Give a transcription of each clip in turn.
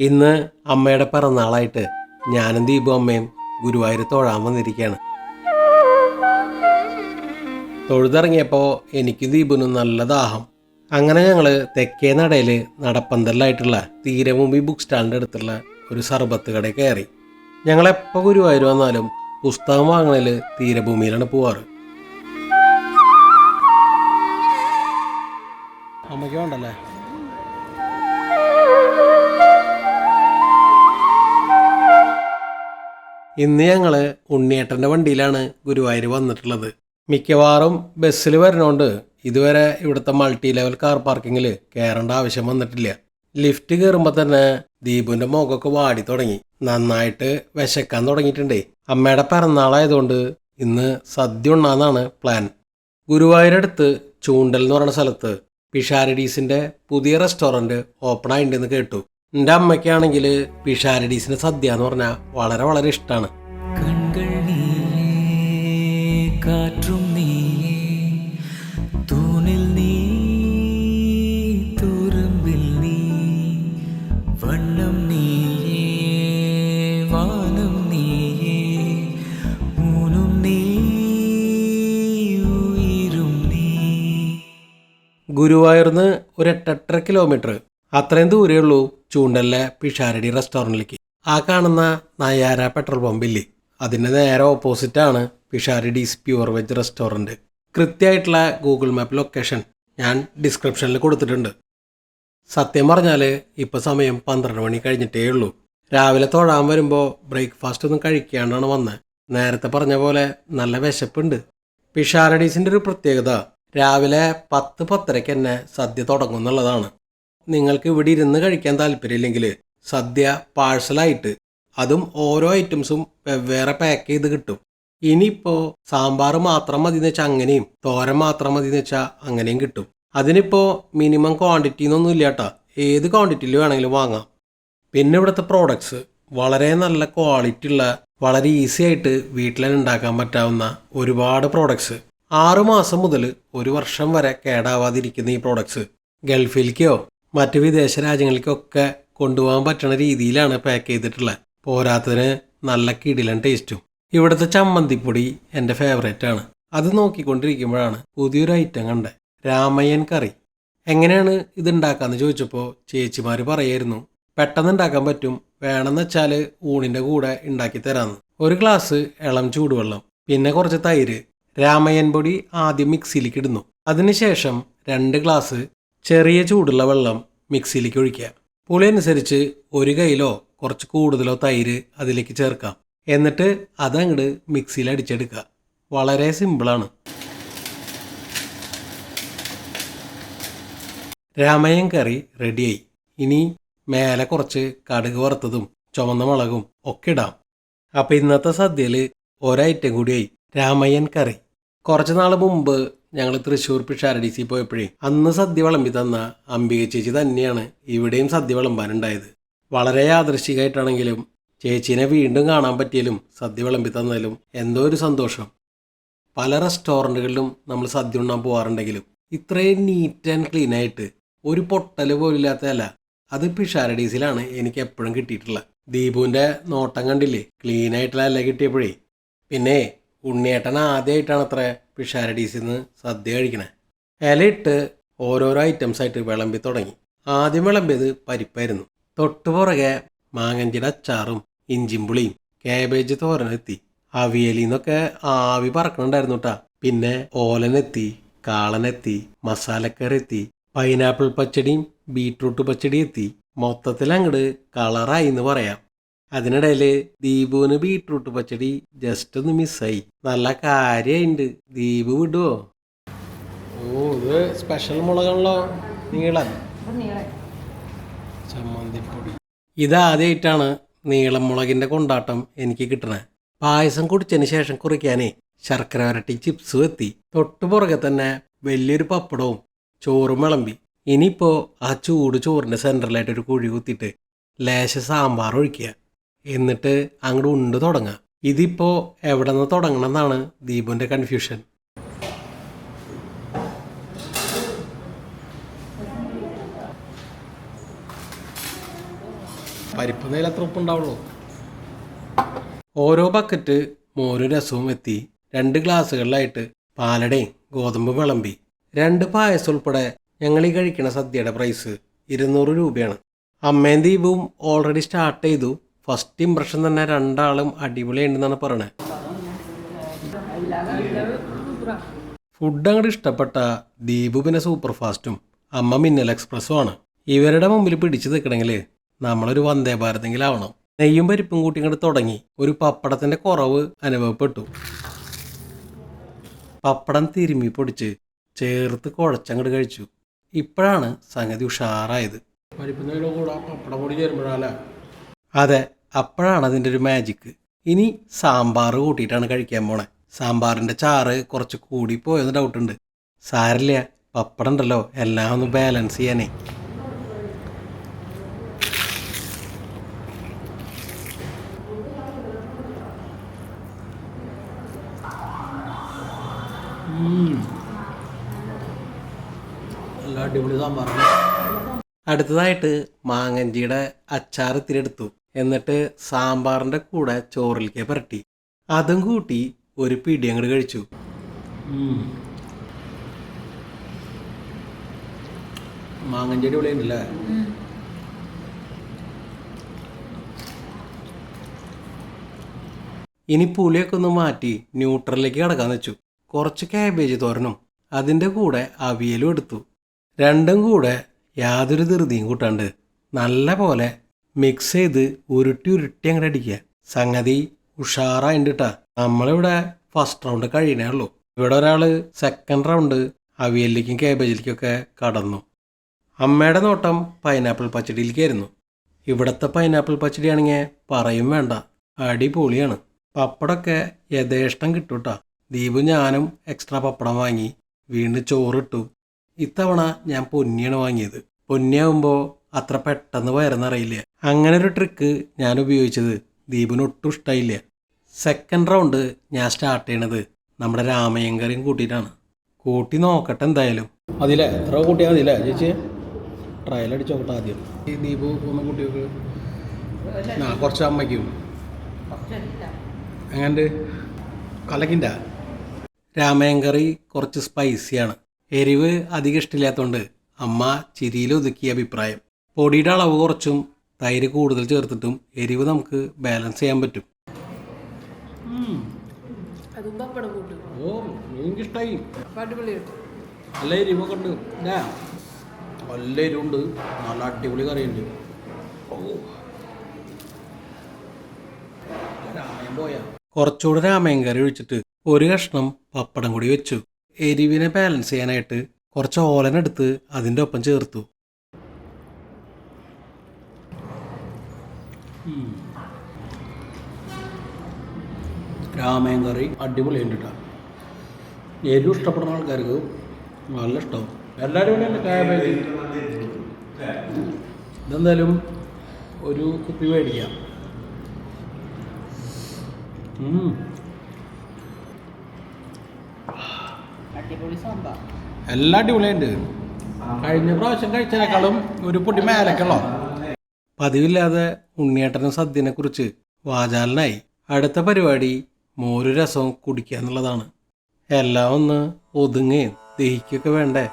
ഇന്ന് അമ്മയുടെ പിറന്നാളായിട്ട് ഞാനും ദീപു അമ്മയും ഗുരുവായൂർ തൊഴാൻ വന്നിരിക്കുകയാണ്. തൊഴുതിറങ്ങിയപ്പോൾ എനിക്ക് ദീപുനും നല്ല ദാഹം. അങ്ങനെ ഞങ്ങൾ തെക്കേ നടയിൽ നടപ്പന്തലിലായിട്ടുള്ള തീരഭൂമി ബുക്ക് സ്റ്റാളിന്റെ അടുത്തുള്ള ഒരു സർബത്ത് കടയിൽ കയറി. ഞങ്ങളെപ്പോൾ ഗുരുവായൂർ വന്നാലും പുസ്തകം വാങ്ങണതിൽ തീരഭൂമിയിലാണ് പോവാറ്. അമ്മയ്ക്ക് വേണ്ടല്ലേ? ഇന്ന് ഞങ്ങൾ ഉണ്ണിയേട്ടന്റെ വണ്ടിയിലാണ് ഗുരുവായൂർ വന്നിട്ടുള്ളത്. മിക്കവാറും ബസ്സിൽ വരണോണ്ട് ഇതുവരെ ഇവിടുത്തെ മൾട്ടി ലെവൽ കാർ പാർക്കിങ്ങിൽ കയറേണ്ട ആവശ്യം വന്നിട്ടില്ല. ലിഫ്റ്റ് കയറുമ്പോൾ തന്നെ ദീപുവിന്റെ മുഖമൊക്കെ വാടി തുടങ്ങി. നന്നായിട്ട് വിശക്കാൻ തുടങ്ങിയിട്ടുണ്ടേ. അമ്മയുടെ പിറന്നാളായതുകൊണ്ട് ഇന്ന് സദ്യ ഉണ്ണാന്നാണ് പ്ലാൻ ഗുരുവായൂരടുത്ത് ചൂണ്ടൽ എന്ന് പറയുന്ന സ്ഥലത്ത് പിഷാരഡീസിന്റെ പുതിയ റെസ്റ്റോറന്റ് ഓപ്പൺ ആയിട്ടുണ്ടെന്ന് കേട്ടു. എന്റെ അമ്മയ്ക്കാണെങ്കിൽ പിഷാരഡീസിന് സദ്യ എന്ന് പറഞ്ഞാൽ വളരെ വളരെ ഇഷ്ടമാണ് കാറ്റും തൂണിൽ നീ നീ വണ്ണം നീയേ വാനം നീയേ നീ ഉയിരും നീ. ഗുരുവായൂർന്ന് ഒരു എട്ടെട്ടര കിലോമീറ്റർ അത്രയും ദൂരേ ഉള്ളൂ ചൂണ്ടലിലെ പിഷാരടി റെസ്റ്റോറന്റിലേക്ക് ആ കാണുന്ന നയാര പെട്രോൾ പമ്പില്ലേ? അതിന്റെ നേരെ ഓപ്പോസിറ്റാണ് പിഷാരഡീസ് പ്യുവർ വെജ് റെസ്റ്റോറന്റ് കൃത്യമായിട്ടുള്ള ഗൂഗിൾ മാപ്പ് ലൊക്കേഷൻ ഞാൻ ഡിസ്ക്രിപ്ഷനിൽ കൊടുത്തിട്ടുണ്ട്. സത്യം പറഞ്ഞാൽ ഇപ്പോൾ സമയം പന്ത്രണ്ട് മണി കഴിഞ്ഞിട്ടേ ഉള്ളൂ. രാവിലെ തൊഴാൻ വരുമ്പോൾ ബ്രേക്ക്ഫാസ്റ്റ് ഒന്നും കഴിക്കാണ്ടാണ് വന്നത് നേരത്തെ പറഞ്ഞ പോലെ നല്ല വിശപ്പുണ്ട്. പിഷാരഡീസിന്റെ ഒരു പ്രത്യേകത രാവിലെ പത്ത് പത്തരയ്ക്ക് തന്നെ സദ്യ തുടങ്ങും എന്നുള്ളതാണ്. നിങ്ങൾക്ക് ഇവിടെ ഇരുന്ന് കഴിക്കാൻ താല്പര്യമില്ലെങ്കിൽ സദ്യ പാഴ്സലായിട്ട് അതും ഓരോ ഐറ്റംസും വെവ്വേറെ പാക്ക് ചെയ്ത് കിട്ടും. ഇനിയിപ്പോൾ സാമ്പാർ മാത്രം മതി എന്ന് വെച്ചാൽ അങ്ങനെയും തോരൻ മാത്രം മതി എന്ന് വെച്ചാൽ അങ്ങനെയും കിട്ടും. അതിനിപ്പോൾ മിനിമം ക്വാണ്ടിറ്റി എന്നൊന്നും ഇല്ല കേട്ടോ. ഏത് ക്വാണ്ടിറ്റിയിൽ വേണമെങ്കിലും വാങ്ങാം. പിന്നെ ഇവിടുത്തെ പ്രോഡക്ട്സ് വളരെ നല്ല ക്വാളിറ്റി ഉള്ള വളരെ ഈസി ആയിട്ട് വീട്ടിൽ ഉണ്ടാക്കാൻ പറ്റാവുന്ന ഒരുപാട് പ്രോഡക്ട്സ് ആറ് മാസം മുതൽ ഒരു വർഷം വരെ കേടാവാതിരിക്കുന്ന ഈ പ്രോഡക്ട്സ് ഗൾഫിലേക്കോ മറ്റ് വിദേശ രാജ്യങ്ങളിലേക്കൊക്കെ കൊണ്ടുപോകാൻ പറ്റുന്ന രീതിയിലാണ് പാക്ക് ചെയ്തിട്ടുള്ളത് പോരാത്തതിന് നല്ല കിടിലൻ ടേസ്റ്റും ഇവിടുത്തെ ചമ്മന്തിപ്പൊടി എന്റെ ആണ്. അത് നോക്കിക്കൊണ്ടിരിക്കുമ്പോഴാണ് പുതിയൊരു ഐറ്റം കണ്ടത് രാമയ്യൻ കറി. എങ്ങനെയാണ് ഇത് ഉണ്ടാക്കാന്ന് ചോദിച്ചപ്പോൾ ചേച്ചിമാർ പറയായിരുന്നു പെട്ടെന്ന് ഉണ്ടാക്കാൻ പറ്റും. വേണമെന്ന് വെച്ചാൽ ഊണിന്റെ കൂടെ ഉണ്ടാക്കി തരാമെന്ന് ഒരു ഗ്ലാസ് ഇളം ചൂടുവെള്ളം പിന്നെ കുറച്ച് തൈര്. രാമയ്യൻ പൊടി ആദ്യം മിക്സിയിലേക്ക് ഇടുന്നു. അതിനുശേഷം രണ്ട് ഗ്ലാസ് ചെറിയ ചൂടുള്ള വെള്ളം മിക്സിയിലേക്ക് ഒഴിക്കുക. പുളി അനുസരിച്ച് ഒരു കയ്യിലോ കുറച്ച് കൂടുതലോ തൈര് അതിലേക്ക് ചേർക്കാം. എന്നിട്ട് അതങ്ങട് മിക്സിയിൽ അടിച്ചെടുക്കുക. വളരെ സിമ്പിളാണ്. രാമയൻ കറി റെഡിയായി. ഇനി മേലെ കുറച്ച് കടുക് വറുത്തതും ചുമന്ന മുളകും ഒക്കെ ഇടാം. അപ്പം ഇന്നത്തെ സദ്യയിൽ ഒരൈറ്റം കൂടിയായി. രാമയ്യൻ കറി. കുറച്ച് നാൾ മുമ്പ് ഞങ്ങൾ തൃശ്ശൂർ പിഷാരഡീസിൽ പോയപ്പോഴേ അന്ന് സദ്യ വിളമ്പി തന്ന അംബിക ചേച്ചി തന്നെയാണ് ഇവിടെയും സദ്യ വിളമ്പാനുണ്ടായത്. വളരെ യാദൃശികമായിട്ടാണെങ്കിലും ചേച്ചീനെ വീണ്ടും കാണാൻ പറ്റിയാലും സദ്യ വിളമ്പി തന്നാലും എന്തോ ഒരു സന്തോഷം. പല റെസ്റ്റോറന്റുകളിലും നമ്മൾ സദ്യ ഉണ്ണാൻ പോകാറുണ്ടെങ്കിലും ഇത്രയും നീറ്റ് ആൻഡ് ക്ലീൻ ആയിട്ട് ഒരു പൊട്ടൽ പോലില്ലാത്തതല്ല അത് പിഷാരഡീസിലാണ് എനിക്ക് എപ്പോഴും കിട്ടിയിട്ടുള്ളത്. ദീപുവിന്റെ നോട്ടം കണ്ടില്ലേ? ക്ലീൻ അല്ല കിട്ടിയപ്പോഴേ. പിന്നെ ഉണ്ണിയേട്ടൻ ആദ്യമായിട്ടാണ് അത്ര പിഷാരഡീസിൽ നിന്ന് സദ്യ കഴിക്കണേ. ഇലയിട്ട് ഓരോരോ ഐറ്റംസ് ആയിട്ട് വിളമ്പി തുടങ്ങി. ആദ്യം വിളമ്പിയത് പരിപ്പായിരുന്നു. തൊട്ടു പുറകെ മാങ്ങഞ്ചിയുടെ അച്ചാറും ഇഞ്ചിമ്പുളിയും കാബേജ് തോരനെത്തി. അവിയലിന്നൊക്കെ ആവി പറക്കണുണ്ടായിരുന്നു കേട്ടാ പിന്നെ ഓലനെത്തി കാളനെത്തി മസാലക്കറി എത്തി പൈനാപ്പിൾ പച്ചടിയും ബീട്രൂട്ട് പച്ചടിയും എത്തി മൊത്തത്തിൽ അങ്ങോട്ട് കളറായി എന്ന് പറയാം. അതിനിടയിൽ ദീപുവിന് ബീട്രൂട്ട് പച്ചടി ജസ്റ്റ് ഒന്ന് മിസ്സായി നല്ല കാര്യമുണ്ട് ദീപ് വിടുവോ? ഓ ഇത് സ്പെഷ്യൽ മുളകാണല്ലോ നീളൻ. ചമ്മന്തിപ്പൊടി. ഇതാദ്യമായിട്ടാണ് നീളം മുളകിന്റെ കൊണ്ടാട്ടം എനിക്ക് കിട്ടണേ. പായസം കുടിച്ചതിന് ശേഷം കുറിക്കാനേ ശർക്കര വരട്ടി ചിപ്സ് എത്തി തൊട്ടു പുറകെ തന്നെ വലിയൊരു പപ്പടവും ചോറും വിളമ്പി. ഇനിയിപ്പോൾ ആ ചൂട് ചോറിന്റെ സെന്ററിലായിട്ട് ഒരു കുഴി കുത്തിയിട്ട് ലേശ സാമ്പാർ ഒഴിക്കുക. എന്നിട്ട് അങ്ങോട്ട് ഉണ്ട് തുടങ്ങുക ഇതിപ്പോൾ എവിടെ നിന്ന് തുടങ്ങണം എന്നാണ് ദീപുവിന്റെ കൺഫ്യൂഷൻ പരിപ്പ് നില എത്ര ഉപ്പുണ്ടാവുള്ളൂ. ഓരോ ബക്കറ്റ് മോരും രസവും എത്തി. രണ്ട് ഗ്ലാസ്സുകളിലായിട്ട് പാലടയും ഗോതമ്പ് വിളമ്പി. രണ്ട് പായസം ഉൾപ്പെടെ ഞങ്ങൾ ഈ കഴിക്കുന്ന സദ്യയുടെ പ്രൈസ് ഇരുന്നൂറ് രൂപയാണ്. അമ്മയും ദീപവും ഓൾറെഡി സ്റ്റാർട്ട് ചെയ്തു. ഫസ്റ്റ് ഇംപ്രഷൻ തന്നെ രണ്ടാളും അടിപൊളിയുണ്ടെന്നാണ് പറയണേ. ഫുഡ് അങ്ങോട്ട് ഇഷ്ടപ്പെട്ട ദീപു പിന്നെ സൂപ്പർ ഫാസ്റ്റും അമ്മ മിന്നൽ എക്സ്പ്രസ്സും ആണ് ഇവരുടെ മുമ്പിൽ പിടിച്ചു നിൽക്കണമെങ്കിൽ നമ്മളൊരു വന്ദേ ഭാരതെങ്കിലാവണം നെയ്യും പരിപ്പും കൂട്ടി ഇങ്ങോട്ട് തുടങ്ങി. ഒരു പപ്പടത്തിന്റെ കുറവ് അനുഭവപ്പെട്ടു. പപ്പടം തിരുമ്മി പൊടിച്ച് ചേർത്ത് കുഴച്ചങ്ങോട്ട് കഴിച്ചു. ഇപ്പോഴാണ് സംഗതി ഉഷാറായത്. അതെ. അപ്പോഴാണ് അതിന്റെ ഒരു മാജിക്ക് ഇനി സാമ്പാർ കൂട്ടിയിട്ടാണ് കഴിക്കാൻ പോണേ. സാമ്പാറിന്റെ ചാറ് കുറച്ച് കൂടി പോയെന്ന് ഡൗട്ടുണ്ട് സാരില്ല പപ്പടം ഉണ്ടല്ലോ. എല്ലാം ഒന്ന് ബാലൻസ് ചെയ്യാനേ. നല്ല അടിപൊളി സാമ്പാറാണ്. അടുത്തതായിട്ട് മാങ്ങഞ്ചിയുടെ അച്ചാർ ഇത്തിരി എടുത്തു. എന്നിട്ട് സാമ്പാറിന്റെ കൂടെ ചോറിലേക്ക് പുരട്ടി. അതും കൂട്ടി ഒരു പിടി അങ്ങോട്ട് കഴിച്ചു. മാങ്ങഞ്ചേരി അടിപൊളി ഇനി പുളിയൊക്കെ ഒന്ന് മാറ്റി ന്യൂട്രലിലേക്ക് കിടക്കാൻ വെച്ചു. കുറച്ച് കാബേജ് തോരനും അതിന്റെ കൂടെ അവിയലും എടുത്തു. രണ്ടും കൂടെ യാതൊരു ധൃതിയും കൂട്ടാണ്ട്. നല്ല പോലെ മിക്സ് ചെയ്ത് ഉരുട്ടി ഉരുട്ടി അങ്ങോട്ട് അടിക്കുക. സംഗതി ഉഷാറായിട്ടാ നമ്മളിവിടെ ഫസ്റ്റ് റൗണ്ട് കഴിയണേ ഉള്ളൂ. ഇവിടെ ഒരാൾ സെക്കൻഡ് റൗണ്ട് അവിയലിലേക്കും കാബേജിലേക്കൊക്കെ കടന്നു. അമ്മയുടെ നോട്ടം പൈനാപ്പിൾ പച്ചടിയിലേക്കായിരുന്നു. ഇവിടുത്തെ പൈനാപ്പിൾ പച്ചടിയാണെങ്കിൽ പറയും വേണ്ട. അടിപൊളിയാണ്. പപ്പടമൊക്കെ യഥേഷ്ടം കിട്ടൂട്ടാ. ദീപു ഞാനും എക്സ്ട്രാ പപ്പടം വാങ്ങി വീണ്ടും ചോറിട്ടു. ഇത്തവണ ഞാൻ പൊന്നിയാണ് വാങ്ങിയത്. പൊന്നിയാവുമ്പോൾ അത്ര പെട്ടെന്ന് വയറെന്നറിയില്ല അങ്ങനെ ഒരു ട്രിക്ക് ഞാൻ ഉപയോഗിച്ചത് ദീപിന് ഒട്ടും ഇഷ്ടമായില്ല സെക്കൻഡ് റൗണ്ട് ഞാൻ സ്റ്റാർട്ട് ചെയ്യണത് നമ്മുടെ രാമയങ്കറിയും കൂട്ടിയിട്ടാണ്. കൂട്ടി നോക്കട്ടെ എന്തായാലും. അതില്ലേ എത്ര കൂട്ടിയാൽ മതിയില്ലേ ചേച്ചി? ട്രയൽ അടിച്ച് നോക്കട്ടെ ആദ്യം. ഈ ദീപ് ഒന്ന് കുട്ടികൾക്ക് ആ കുറച്ച് അമ്മയ്ക്കും. എങ്ങനെയുണ്ട് കലക്കിന്റെ കറി കുറച്ച് സ്പൈസിയാണ് എരിവ് അധികം ഇഷ്ടമില്ലാത്തതുകൊണ്ട് അമ്മ ചിരിയിൽ ഒതുക്കിയ അഭിപ്രായം. പൊടിയുടെ അളവ് കുറച്ചും തൈര് കൂടുതൽ ചേർത്തിട്ടും എരിവ് നമുക്ക് ബാലൻസ് ചെയ്യാൻ പറ്റും. ഓ എനിക്കിഷ്ടായി നല്ല എരിവൊക്കെ ഉണ്ട്. ഇല്ലേ? നല്ല എരിവുണ്ട്. നല്ല അടിപൊളി കറിയുണ്ട്. ഓ. പോയാ. കുറച്ചുകൂടെ രാമയം കറി ഒഴിച്ചിട്ട് ഒരു കഷ്ണം പപ്പടം കൂടി വെച്ചു. എരിവിനെ ബാലൻസ് ചെയ്യാനായിട്ട് കുറച്ച് ഓലനെടുത്ത് അതിന്റെ ഒപ്പം ചേർത്തു. രാമയൻ കറി അടിപൊളി കേട്ടോ. എരിവ് ഇഷ്ടപ്പെടുന്ന ആൾക്കാർക്ക് നല്ല ഇഷ്ടമാവും. എല്ലാവരും തന്നെ കാബേജ് ഇതെന്തായാലും ഒരു കുപ്പി മേടിക്കാം. എല്ലാ അടിപൊളിയുണ്ട് കഴിഞ്ഞ പ്രാവശ്യം കഴിച്ചതിനേക്കാളും ഒരു പൊടി മേലക്കുള്ളോ. പതിവില്ലാതെ ഉണ്ണിയേട്ടനും സദ്യനെ കുറിച്ച് വാചാലനായി. അടുത്ത പരിപാടി മോരു രസവും കുടിക്കുക എന്നുള്ളതാണ് എല്ലാം ഒന്ന് ഒതുങ്ങുകയും ദഹിക്കുകയൊക്കെ വേണ്ടേ?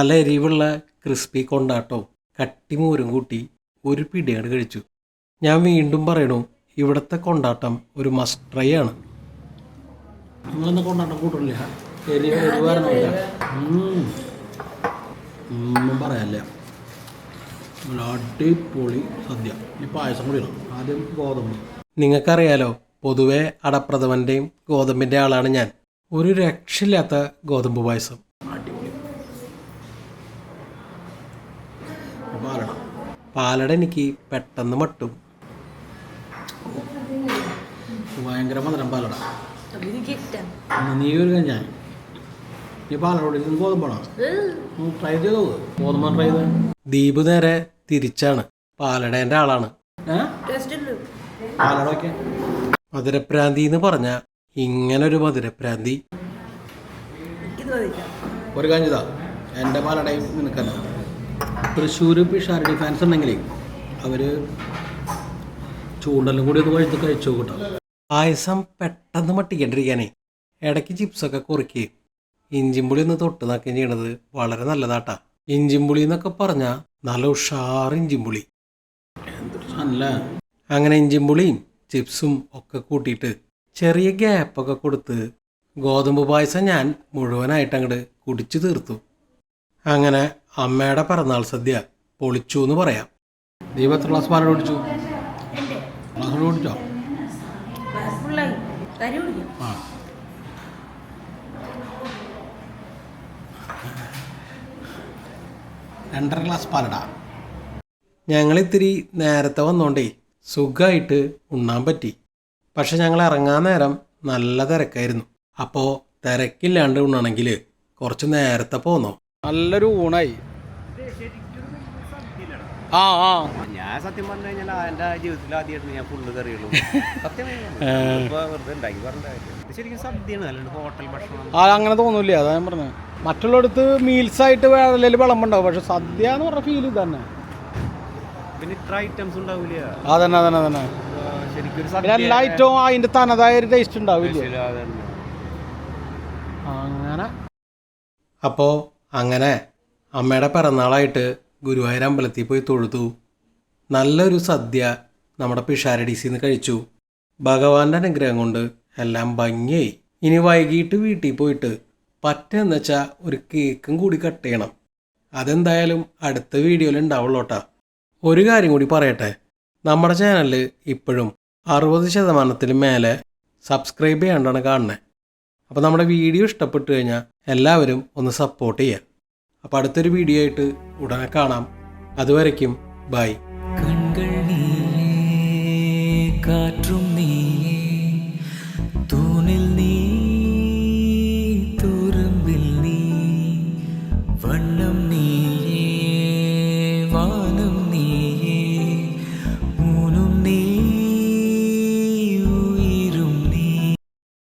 നല്ല എരിവുള്ള ക്രിസ്പി കൊണ്ടാട്ടവും കട്ടിമൂരും കൂട്ടി ഒരു പിടിയാണ് കഴിച്ചു. ഞാൻ വീണ്ടും പറയണു ഇവിടുത്തെ കൊണ്ടാട്ടം ഒരു മസ്റ്റ് ട്രൈ ആണ്. നിങ്ങളെന്താ കൊണ്ടാട്ടം കൂട്ടില്ല എരിവ് എരിവ് കാരണമില്ല ഉം. ഒന്നും പറയാനില്ല. നല്ല അടിപൊളി സദ്യ. ഈ പായസം കൂടി ആദ്യം ഗോതമ്പ്. നിങ്ങൾക്കറിയാലോ പൊതുവെ അടപ്രഥമന്റെയും ഗോതമ്പിന്റെ ആളാണ് ഞാൻ. ഒരു രക്ഷയില്ലാത്ത ഗോതമ്പ് പായസം അടിപൊളി പാലട പാലട എനിക്ക് പെട്ടെന്ന് മട്ടും. ഭയങ്കര മധുരം പാലട. നീ ഒരു ഞാൻ നീ പാലട ഗോതമ്പാണോ. ട്രൈ ചെയ്തോ ഗോതമ്പ ട്രൈ ചെയ്ത ദീപ് നേരെ തിരിച്ചാണ്. പാലടേന്റെ ആളാണ്. മധുരപ്രാന്തി എന്ന് പറഞ്ഞ ഇങ്ങനൊരു മധുരപ്രാന്തി. ഒരു കാഞ്ഞതാ എന്റെ പാലടയും നിനക്കല്ല. തൃശ്ശൂർ പിഷാരടി ഫാൻസ് ഉണ്ടെങ്കിലേ അവർ ചൂണ്ടലും കൂടി ഒന്ന് വഴുത്ത് കഴിച്ചു കേട്ടോ. പായസം പെട്ടെന്ന് മട്ടിക്കാണ്ടിരിക്കാനേ. ഇടയ്ക്ക് ചിപ്സൊക്കെ കുറുക്കി. ഇഞ്ചിമ്പുളി ഒന്ന് തൊട്ട് നക്കുകയും ചെയ്യണത് വളരെ നല്ലതാട്ടാ. ഇഞ്ചിമ്പുളി എന്നൊക്കെ പറഞ്ഞാൽ നല്ല ഉഷാർ ഇഞ്ചിമ്പുളി അല്ല നല്ല അങ്ങനെ ഇഞ്ചിമ്പുളിയും ചിപ്സും ഒക്കെ കൂട്ടിയിട്ട് ചെറിയ ഗ്യാപ്പൊക്കെ കൊടുത്ത് ഗോതമ്പ് പായസം ഞാൻ മുഴുവനായിട്ട് അങ്ങോട്ട് കുടിച്ചു തീർത്തു. അങ്ങനെ അമ്മയുടെ പിറന്നാൾ സദ്യ പൊളിച്ചു എന്ന് പറയാം. ദീപ എത്ര ഗ്ലാസ് പാലട കുടിച്ചു ഗ്ലാസ് കുടിച്ചോ ആ. രണ്ടര ഗ്ലാസ് പാലട. ഞങ്ങൾ ഇത്തിരി നേരത്തെ വന്നോണ്ടേ സുഖമായിട്ട് ഉണ്ണാൻ പറ്റി. പക്ഷെ ഞങ്ങൾ ഇറങ്ങാൻ നേരം നല്ല തിരക്കായിരുന്നു. അപ്പോൾ തിരക്കില്ലാണ്ട് ഉണ്ണണമെങ്കിൽ കുറച്ച് നേരത്തെ പോന്നോ? നല്ലൊരു ഊണായി. ആ ആ. ഞാൻ സത്യം പറഞ്ഞു കഴിഞ്ഞാൽ എന്റെ ജീവിതത്തിൽ ആദ്യമായിട്ട് ഞാൻ ഫുള്ള് കറിയുള്ളൂ സത്യം ഇപ്പൊ വെറുതെ ഉണ്ടാക്കി പറഞ്ഞിട്ട് ഇത് ശരിക്കും സദ്യയാണ് അല്ലാണ്ട് ഹോട്ടൽ ഭക്ഷണം. ആ അങ്ങനെ തോന്നൂല അതാ ഞാൻ പറഞ്ഞത് മറ്റുള്ളിടത്ത് മീൽസ് ആയിട്ട് വേറെ വിളമ്പുണ്ടാവും. പക്ഷെ സദ്യ എന്ന് പറഞ്ഞ ഫീൽ തന്നെ. പിന്നെ ഇത്ര ഐറ്റംസ് ഉണ്ടാവില്ല? അതന്നെ അതന്നെ അതന്നെ. ശരിക്കും എല്ലാ ഐറ്റവും അതിന്റെ തനതായ ഒരു ടേസ്റ്റ് ഉണ്ടാവില്ല. അങ്ങനെ. അപ്പോൾ അങ്ങനെ അമ്മയുടെ പിറന്നാളായിട്ട് ഗുരുവായൂർ അമ്പലത്തിൽ പോയി തൊഴുതു. നല്ലൊരു സദ്യ നമ്മുടെ പിഷാരഡീസിൽ നിന്ന് കഴിച്ചു. ഭഗവാന്റെ അനുഗ്രഹം കൊണ്ട് എല്ലാം ഭംഗിയായി. ഇനി വൈകിട്ട് വീട്ടിൽ പോയിട്ട് പറ്റെന്ന് വെച്ചാൽ ഒരു കേക്കും കൂടി കട്ട് ചെയ്യണം. അതെന്തായാലും അടുത്ത വീഡിയോയിൽ ഉണ്ടാവുള്ളൂട്ടാ ഒരു കാര്യം കൂടി പറയട്ടെ. നമ്മുടെ ചാനലിൽ ഇപ്പോഴും അറുപത് ശതമാനത്തിന് മേലെ സബ്സ്ക്രൈബ് ചെയ്യാണ്ടാണ് കാണുന്നത് അപ്പോൾ നമ്മുടെ വീഡിയോ ഇഷ്ടപ്പെട്ടു കഴിഞ്ഞാൽ എല്ലാവരും ഒന്ന് സപ്പോർട്ട് ചെയ്യുക അപ്പോൾ അടുത്തൊരു വീഡിയോ ആയിട്ട് ഉടനെ കാണാം. അതുവരയ്ക്കും ബൈ